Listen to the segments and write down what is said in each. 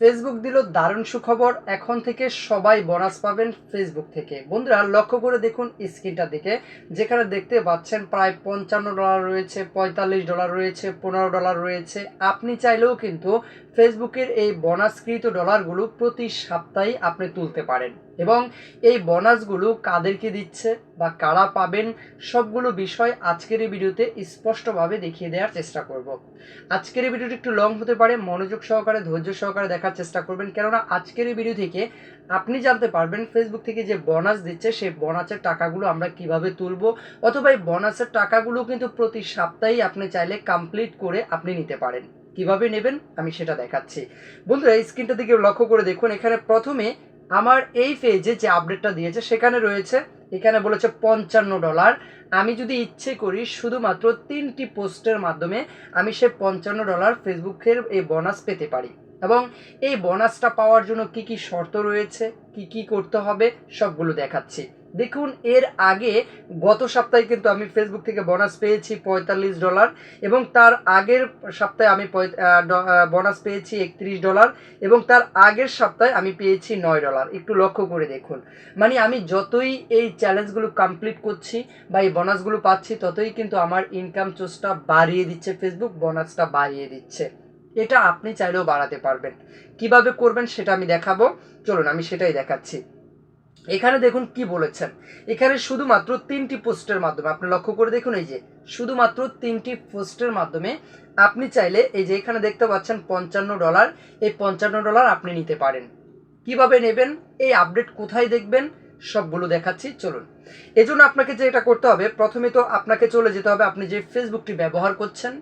Facebook দিল দারুণ সুখবর। এখন থেকে সবাই বোনাস পাবেন ফেসবুক থেকে। বন্ধুরা, লক্ষ্য করে দেখুন স্ক্রিনটা দিকে। যেখানে দেখতে পাচ্ছেন প্রায় পঞ্চান্ন ডলার রয়েছে, পঁয়তাল্লিশ ডলার রয়েছে, পনেরো ডলার রয়েছে। আপনি চাইলেও কিন্তু ফেসবুকের এই বোনাসকৃত ডলারগুলো প্রতি সপ্তাহে আপনি তুলতে পারেন। এবং এই বোনাসগুলো কাদেরকে দিচ্ছে বা কারা পাবেন সবগুলো বিষয় আজকের এই ভিডিওতে স্পষ্টভাবে দেখিয়ে দেওয়ার চেষ্টা করব। আজকের এই ভিডিওটি একটু লং হতে পারে, মনোযোগ সহকারে, ধৈর্য সহকারে দেখার চেষ্টা করবেন। কেননা আজকের এই ভিডিও থেকে আপনি জানতে পারবেন ফেসবুক থেকে যে বোনাস দিচ্ছে, সেই বোনাসের টাকাগুলো আমরা কীভাবে তুলব অথবা এই বোনাসের টাকাগুলো কিন্তু প্রতি সপ্তাহেই আপনি চাইলে কমপ্লিট করে আপনি নিতে পারেন। কীভাবে নেবেন? আমি সেটা দেখাচ্ছি। বন্ধুরা, এই স্ক্রিনটা দিকে লক্ষ্য করে দেখুন, এখানে প্রথমে আমার এই পেজে যে আপডেটটা দিয়েছে, সেখানে রয়েছে, এখানে বলেছে পঞ্চান্ন ডলার আমি যদি ইচ্ছে করি শুধুমাত্র তিনটি পোস্টের মাধ্যমে আমি সে পঞ্চান্ন ডলার ফেসবুকের এই বোনাস পেতে পারি। এবং এই বোনাসটা পাওয়ার জন্য কি কি শর্ত রয়েছে, কি কি করতে হবে, সবগুলো দেখাচ্ছি। দেখুন, এর আগে গত সপ্তাহে কিন্তু আমি ফেসবুক থেকে বোনাস পেয়েছি পঁয়তাল্লিশ ডলার এবং তার আগের সপ্তাহে আমি বোনাস পেয়েছি একত্রিশ ডলার এবং তার আগের সপ্তাহে আমি পেয়েছি নয় ডলার একটু লক্ষ্য করে দেখুন। মানে আমি যতই এই চ্যালেঞ্জগুলো কমপ্লিট করছি বা এই বোনাসগুলো পাচ্ছি, ততই কিন্তু আমার ইনকাম সোর্সটা বাড়িয়ে দিচ্ছে ফেসবুক বোনাসটা বাড়িয়ে দিচ্ছে। এটা আপনি চাইলেও বাড়াতে পারবেন। কীভাবে করবেন সেটা আমি দেখাবো। চলুন, আমি সেটাই দেখাচ্ছি। এখানে দেখুন কি বলেছেন। এখানে শুধুমাত্র তিনটি পোস্টের মাধ্যমে, আপনি লক্ষ্য করে দেখুন এই যে, শুধুমাত্র তিনটি পোস্টের মাধ্যমে আপনি চাইলে এই যে এখানে দেখতে পাচ্ছেন পঞ্চান্ন ডলার, এই পঞ্চান্ন ডলার আপনি নিতে পারেন। কীভাবে নেবেন? এই আপডেট কোথায় দেখবেন? সবগুলো দেখাচ্ছি, চলুন। এজন্য আপনাকে যে এটা করতে হবে, প্রথমে তো আপনাকে চলে যেতে হবে, আপনি যে ফেসবুকটি ব্যবহার করছেন,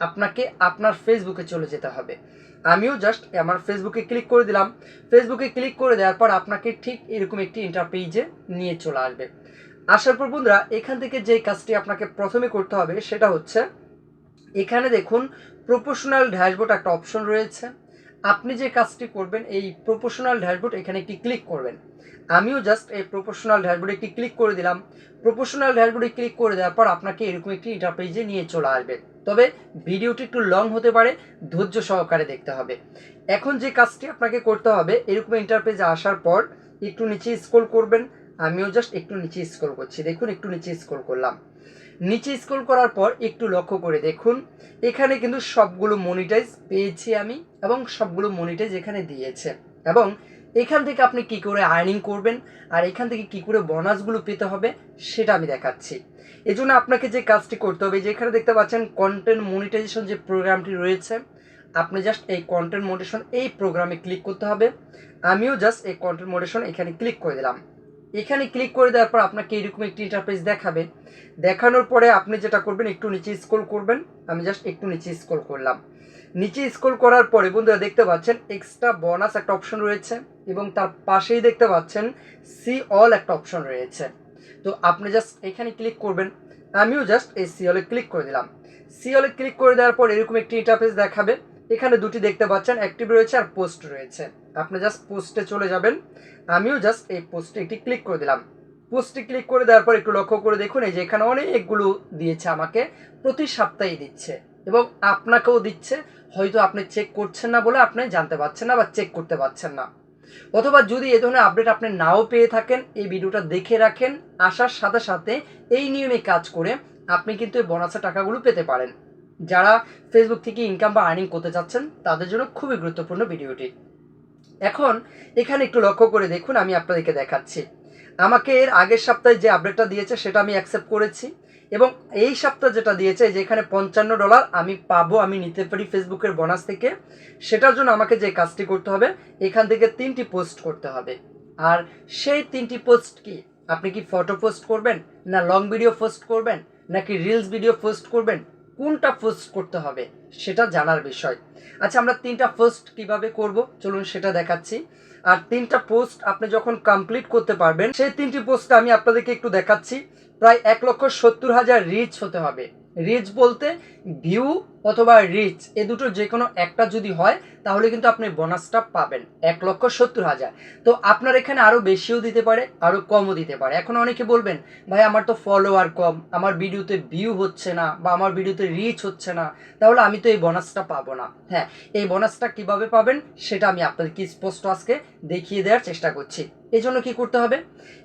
আপনাকে আপনার ফেসবুকে চলে যেতে হবে। আমিও জাস্ট আমার ফেসবুকে ক্লিক করে দিলাম। ফেসবুকে ক্লিক করে দেওয়ার পর আপনাকে ঠিক এরকম একটি ইন্টারপেজে নিয়ে চলে আসবে। আসার পর বন্ধুরা, এখান থেকে যে কাজটি আপনাকে প্রথমে করতে হবে সেটা হচ্ছে, এখানে দেখুন প্রফেশনাল ড্যাশবোর্ড একটা অপশন রয়েছে। আপনি যে কাজটি করবেন, এই প্রফেশনাল ড্যাশবোর্ড এখানে একটি ক্লিক করবেন। আমিও জাস্ট এই প্রফেশনাল ড্যাশবোর্ডে একটি ক্লিক করে দিলাম। প্রফেশনাল ড্যাশবোর্ডে ক্লিক করে দেওয়ার পর আপনাকে এরকম একটি ইন্টারপেজে নিয়ে চলে আসবে। তবে ভিডিওটি একটু লং হতে পারে, ধৈর্য সহকারে দেখতে হবে। এখন যে কাজটি আপনাকে করতে হবে, এরকম ইন্টারপেজে আসার পর একটু নিচে স্ক্রল করবেন, আমিও জাস্ট একটু নিচে স্ক্রল করছি। দেখুন, একটু নিচে স্ক্রল করলাম। নিচে স্ক্রল করার পর একটু লক্ষ্য করে দেখুন, এখানে কিন্তু সবগুলো মনিটাইজ পেয়েছি আমি এবং সবগুলো মনিটাইজ এখানে দিয়েছে এবং এখান থেকে আপনি কি করে আর্নিং করবেন আর এখান থেকে কি করে বোনাসগুলো পেতে হবে সেটা আমি দেখাচ্ছি। এজন্য আপনাকে যে কাজটি করতে হবে যে এখানে দেখতে পাচ্ছেন কন্টেন্ট মনিটাইজেশন যে প্রোগ্রামটি রয়েছে, আপনি জাস্ট এই কন্টেন্ট মোডেশন এই প্রোগ্রামে ক্লিক করতে হবে। আমিও জাস্ট এই কন্টেন্ট মোডেশন এখানে ক্লিক করে দিলাম। এখানে ক্লিক করে দেওয়ার পর আপনাকে এরকম একটি ইন্টারফেস দেখাবে। দেখানোর পরে আপনি যেটা করবেন, একটু নিচে স্ক্রল করবেন। আমি জাস্ট একটু নিচে স্ক্রল করলাম। নিচে স্ক্রল করার পরে বন্ধুরা দেখতে পাচ্ছেন এক্সট্রা বোনাস একটা অপশন রয়েছে এবং তার পাশেই দেখতে পাচ্ছেন সি অল একটা অপশন রয়েছে। তো আপনি জাস্ট এখানে ক্লিক করবেন, আমিও জাস্ট এই সি অলে ক্লিক করে দিলাম। সি অলে ক্লিক করে দেওয়ার পর এরকম একটি ইন্টারফেস দেখাবে। এখানে দুটি দেখতে পাচ্ছেন অ্যাক্টিভ রয়েছে আর পোস্ট রয়েছে। আপনি জাস্ট পোস্টে চলে যাবেন, আমিও জাস্ট এই পোস্টে একটি ক্লিক করে দিলাম। পোস্টে ক্লিক করে দেওয়ার পর একটু লক্ষ্য করে দেখুন, এই যে এখানে অনেকগুলো দিয়েছে আমাকে, প্রতি সপ্তাহে দিচ্ছে এবং আপনাকেও দিচ্ছে। হয়তো আপনি চেক করছেন না বলে আপনি জানতে পারছেন না বা চেক করতে পারছেন না। অথবা যদি এ ধরনের আপডেট আপনি নাও পেয়ে থাকেন, এই ভিডিওটা দেখে রাখেন, আসার সাথে সাথে এই নিয়মে কাজ করে আপনি কিন্তু এই বোনাসের টাকাগুলো পেতে পারেন। যারা ফেসবুক থেকে ইনকাম বা আর্নিং করতে চাচ্ছেন, তাদের জন্য খুবই গুরুত্বপূর্ণ ভিডিওটি। এখন এখানে একটু লক্ষ্য করে দেখুন, আমি আপনাদেরকে দেখাচ্ছি। আমাকে এর আগের সপ্তাহে যে আপডেটটা দিয়েছে, সেটা আমি অ্যাকসেপ্ট করেছি। এবং এই সপ্তাহ যেটা দিয়েছে যে এখানে পঞ্চান্ন ডলার আমি পাবো, আমি নিতে পারি ফেসবুকের বোনাস থেকে, সেটার জন্য আমাকে যে কাজটি করতে হবে, এখান থেকে তিনটি পোস্ট করতে হবে। আর সেই তিনটি পোস্ট কি? আপনি কি ফটো পোস্ট করবেন, না লং ভিডিও পোস্ট করবেন, নাকি রিলস ভিডিও পোস্ট করবেন? কোনটা পোস্ট করতে হবে, সেটা জানার বিষয়। আচ্ছা আমরা তিনটা পোস্ট কীভাবে করব? চলুন সেটা দেখাচ্ছি। আর তিনটা পোস্ট আপনি যখন কমপ্লিট করতে পারবেন, সেই তিনটি পোস্ট আমি আপনাদেরকে একটু দেখাচ্ছি। প্রায় এক লক্ষ সত্তর হাজার রিচ হতে হবে। রিচ বলতে ভিউ অথবা রিচ এ দুটো যে কোনো একটা যদি হয়, তাহলে কিন্তু আপনি বোনাসটা পাবেন, এক লক্ষ সত্তর হাজার। তো আপনার এখানে আরও বেশিও দিতে পারে আরও কমও দিতে পারে। এখন অনেকে বলবেন, ভাই, আমার তো ফলোয়ার কম, আমার ভিডিওতে ভিউ হচ্ছে না বা আমার ভিডিওতে রিচ হচ্ছে না, তাহলে আমি তো এই বোনাসটা পাবো না। হ্যাঁ এই বোনাসটা কীভাবে পাবেন, সেটা আমি আপনাদেরকে স্পষ্ট আজকে দেখিয়ে দেওয়ার চেষ্টা করছি। এই জন্য কী করতে হবে?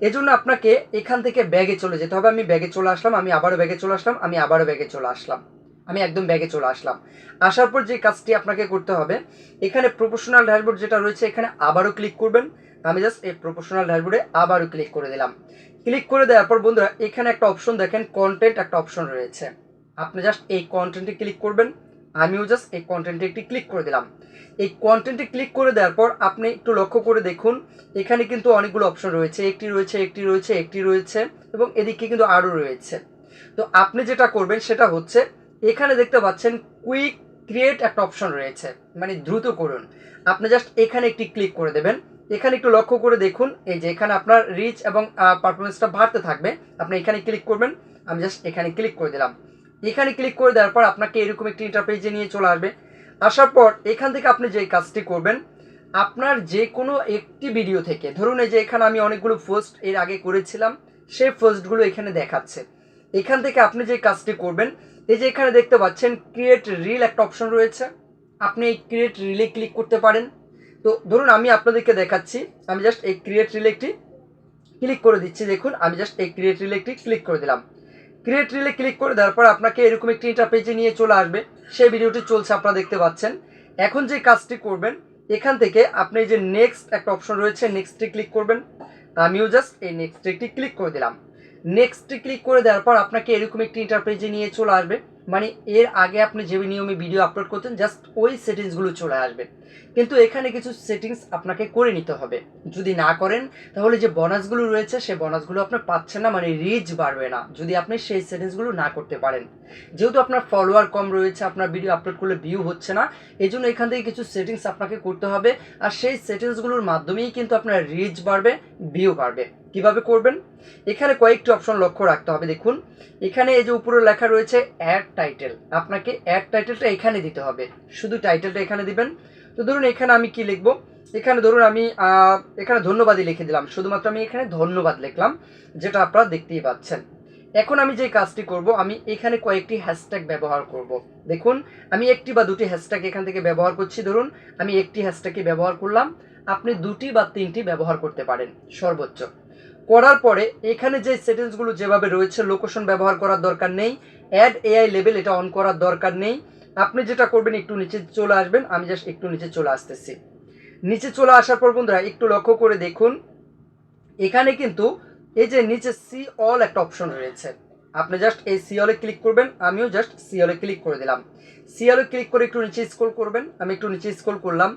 এজন্য আপনাকে এখান থেকে ব্যাগে চলে যেতে হবে। আমি ব্যাগে চলে আসলাম, আমি আবারও ব্যাগে চলে আসলাম, আমি আবারও ব্যাগে চলে আসলাম। আমি একদম ব্যাগে চলে আসলাম। আসার পর যে কাজটি আপনাকে করতে হবে, এখানে প্রফেশনাল ড্যাশবোর্ড যেটা রয়েছে, এখানে আবারও ক্লিক করবেন। আমি জাস্ট এই প্রফেশনাল ড্যাশবোর্ডে আবারও ক্লিক করে দিলাম। ক্লিক করে দেওয়ার পর বন্ধুরা, এখানে একটা অপশন দেখেন কন্টেন্ট একটা অপশন রয়েছে। আপনি জাস্ট এই কন্টেন্টে ক্লিক করবেন। আমিও জাস্ট এই কন্টেন্টে একটি ক্লিক করে দিলাম। এই কন্টেন্টে ক্লিক করে দেওয়ার পর আপনি একটু লক্ষ্য করে দেখুন, এখানে কিন্তু অনেকগুলো অপশন রয়েছে। একটি রয়েছে একটি রয়েছে একটি রয়েছে এবং এদিকে কিন্তু আরও রয়েছে। তো আপনি যেটা করবেন সেটা হচ্ছে এখানে দেখতে পাচ্ছেন কুইক ক্রিয়েট একটা অপশন রয়েছে মানে দ্রুত করুন। আপনি জাস্ট এখানে একটি ক্লিক করে দেবেন। এখানে একটু লক্ষ্য করে দেখুন, এই যে এখানে আপনার রিচ এবং পারফরমেন্সটা বাড়তে থাকবে। আপনি এখানে ক্লিক করবেন, আমি জাস্ট এখানে ক্লিক করে দিলাম। এখানে ক্লিক করে দেওয়ার পর আপনাকে এরকম একটি ইন্টারপেজে নিয়ে চলে আসবে। আসার পর এখান থেকে আপনি যে কাজটি করবেন, আপনার যে কোনো একটি ভিডিও থেকে, ধরুন এই যে এখানে আমি অনেকগুলো পোস্ট এর আগে করেছিলাম, সেই পোস্টগুলো এখানে দেখাচ্ছে। এখান থেকে আপনি যে কাজটি করবেন এই যে এখানে দেখতে পাচ্ছেন ক্রিয়েট রিল একটা অপশন রয়েছে। আপনি এই ক্রিয়েট রিলে ক্লিক করতে পারেন। তো ধরুন আমি আপনাদেরকে দেখাচ্ছি, আমি জাস্ট এই ক্রিয়েট রিলে একটি ক্লিক করে দিচ্ছি। দেখুন, আমি জাস্ট এই ক্রিয়েট রিলে একটি ক্লিক করে দিলাম। ক্রিয়েট রিলে ক্লিক করে দেওয়ার পর আপনাকে এরকম একটি ইন্টারপেজে নিয়ে চলে আসবে। সেই ভিডিওটি চলছে, আপনারা দেখতে পাচ্ছেন। এখন যে কাজটি করবেন, এখান থেকে আপনি যে নেক্সট একটা অপশন রয়েছে নেক্সটে ক্লিক করবেন। আমিও জাস্ট এই নেক্সটে একটি ক্লিক করে দিলাম। নেক্সটে ক্লিক করে দেওয়ার পর আপনাকে এরকম একটি ইন্টারপেজে নিয়ে চলে আসবে। মানে এর আগে আপনি যে নিয়মে ভিডিও আপলোড করতেন জাস্ট ওই সেটিংসগুলো চলে আসবে। কিন্তু এখানে কিছু সেটিংস আপনাকে করে নিতে হবে। যদি না করেন, তাহলে যে বোনাসগুলো রয়েছে সেই বোনাসগুলো আপনি পাচ্ছেন না মানে রিচ বাড়বে না, যদি আপনি সেই সেটিংসগুলো না করতে পারেন। যেহেতু আপনার ফলোয়ার কম রয়েছে, আপনার ভিডিও আপলোড করলে ভিউ হচ্ছে না এই জন্য এখান থেকে কিছু সেটিংস আপনাকে করতে হবে। আর সেই সেটিংসগুলোর মাধ্যমেই কিন্তু আপনার রিচ বাড়বে ভিউ বাড়বে। কীভাবে করবেন? এখানে কয়েকটি অপশন লক্ষ্য রাখতে হবে, দেখুন। এখানে এই যে উপরে লেখা রয়েছে অ্যাড টাইটেল আপনাকে অ্যাড টাইটেলটা এখানে দিতে হবে। শুধু টাইটেলটা এখানে দিবেন। তো ধরুন এখানে আমি কি লিখব? এখানে ধরুন আমি এখানে ধন্যবাদই লিখে দিলাম। শুধুমাত্র আমি এখানে ধন্যবাদ লিখলাম, যেটা আপনারা দেখতেই পাচ্ছেন। এখন আমি যে কাজটি করব, আমি এখানে কয়েকটি হ্যাশট্যাগ ব্যবহার করব। দেখুন, আমি একটি বা দুটি হ্যাশট্যাগ এখান থেকে ব্যবহার করছি। ধরুন, আমি একটি হ্যাশট্যাগই ব্যবহার করলাম। আপনি দুটি বা তিনটি ব্যবহার করতে পারেন, সর্বোচ্চ। করার পরে এখানে যে সেটিংসগুলো যেভাবে রয়েছে লোকেশন ব্যবহার করার দরকার নেই অ্যাড এআই লেভেল এটা অন করার দরকার নেই। আপনি যেটা করবেন, একটু নিচে চলে আসবেন, আমি জাস্ট একটু নিচে চলে আসতেছি। নিচে চলে আসার পর বন্ধুরা, একটু লক্ষ্য করে দেখুন, এখানে কিন্তু এই যে নিচে সি অল একটা অপশন রয়েছে। আপনি জাস্ট এই সি অলে ক্লিক করবেন, আমিও জাস্ট সি অলে ক্লিক করে দিলাম। সি অলে ক্লিক করে একটু নিচে স্ক্রল করবেন, আমি একটু নিচে স্ক্রল করলাম।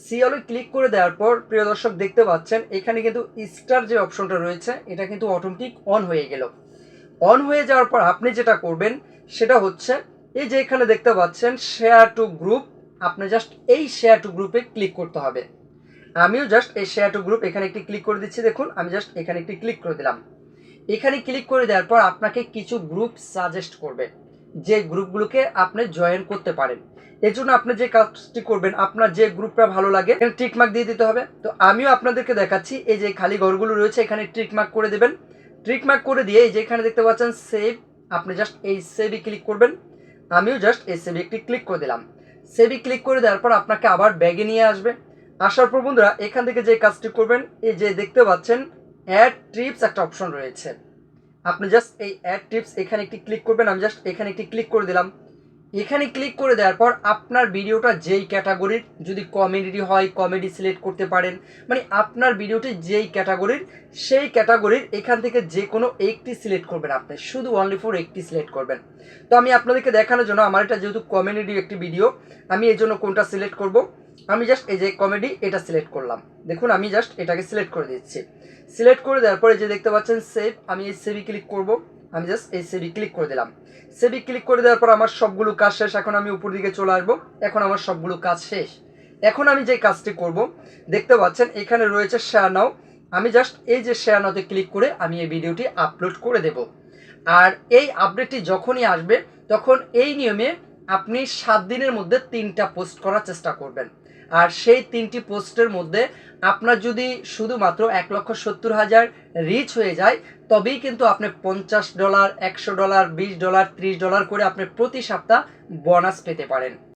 সি অলে ক্লিক করে দেওয়ার পর, প্রিয় দর্শক, দেখতে পাচ্ছেন, এখানে কিন্তু স্টার যে অপশনটা রয়েছে, এটা কিন্তু অটোমেটিক অন হয়ে গেল। অন হয়ে যাওয়ার পর আপনি যেটা করবেন, সেটা হচ্ছে, এই যে এখানে দেখতে পাচ্ছেন শেয়ার টু গ্রুপ আপনি জাস্ট এই শেয়ার টু গ্রুপে ক্লিক করতে হবে। আমিও জাস্ট এই শেয়ার টু গ্রুপ এখানে একটি ক্লিক করে দিচ্ছি, দেখুন, আমি জাস্ট এখানে একটি ক্লিক করে দিলাম। এখানে ক্লিক করে দেওয়ার পর আপনাকে কিছু গ্রুপ সাজেস্ট করবে। যে গ্রুপগুলোকে আপনি জয়েন করতে পারেন। এর জন্য আপনি যে কাজটি করবেন, আপনার যে গ্রুপটা ভালো লাগে, এখানে টিক মার্ক দিয়ে দিতে হবে। তো আমিও আপনাদেরকে দেখাচ্ছি, এই যে খালি ঘরগুলো রয়েছে, এখানে টিক মার্ক করে দেবেন। টিক মার্ক করে দিয়ে এই যে এখানে দেখতে পাচ্ছেন সেভ আপনি জাস্ট এই সেভে ক্লিক করবেন। আমিও জাস্ট এই সেভে একটি ক্লিক করে দিলাম। সেভে ক্লিক করে দেওয়ার পর আপনাকে আবার ব্যাগে নিয়ে আসবে। আসার পর বন্ধুরা, এখান থেকে যে কাজটি করবেন, এই যে দেখতে পাচ্ছেন অ্যাড ট্রিপস একটা অপশন রয়েছে। আপনি জাস্ট এই অ্যাড টিপস এখানে একটি ক্লিক করবেন, আমি জাস্ট এখানে একটি ক্লিক করে দিলাম। এখানে ক্লিক করে দেওয়ার পর আপনার ভিডিওটা যেই ক্যাটাগরির যদি কমেডি হয় কমেডি সিলেক্ট করতে পারেন মানে আপনার ভিডিওটি যেই ক্যাটাগরির সেই ক্যাটাগরির এখান থেকে যে কোনো একটি সিলেক্ট করবেন আপনি, শুধু অনলি ফর একটি সিলেক্ট করবেন। তো আমি আপনাদেরকে দেখানোর জন্য, আমার এটা যেহেতু কমেডি একটি ভিডিও আমি এই জন্য কোনটা সিলেক্ট করব? আমি জাস্ট এই যে কমেডি এটা সিলেক্ট করলাম। দেখুন, আমি জাস্ট এটাকে সিলেক্ট করে দিচ্ছি। সিলেক্ট করে দেওয়ার পরে যে দেখতে পাচ্ছেন সেভ আমি এই সেভি ক্লিক করব। আমি জাস্ট এই সেভি ক্লিক করে দিলাম। সেভি ক্লিক করে দেওয়ার পর আমার সবগুলো কাজ শেষ, এখন আমি উপর দিকে চলে আসব। এখন আমার সবগুলো কাজ শেষ। এখন আমি যে কাজটি করব, দেখতে পাচ্ছেন, এখানে রয়েছে শেয়ার নাও আমি জাস্ট এই যে শেয়ার নাওতে ক্লিক করে আমি এই ভিডিওটি আপলোড করে দেব। আর এই আপডেটটি যখনই আসবে, তখন এই নিয়মে আপনি সাত দিনের মধ্যে তিনটা পোস্ট করার চেষ্টা করবেন। আর সেই তিনটি পোস্টের মধ্যে আপনার যদি শুধুমাত্র এক লক্ষ সত্তর হাজার রিচ হয়ে যায়, তবেই কিন্তু আপনি পঞ্চাশ ডলার একশো ডলার বিশ ডলার ত্রিশ ডলার করে আপনি প্রতি সপ্তাহ বোনাস পেতে পারেন।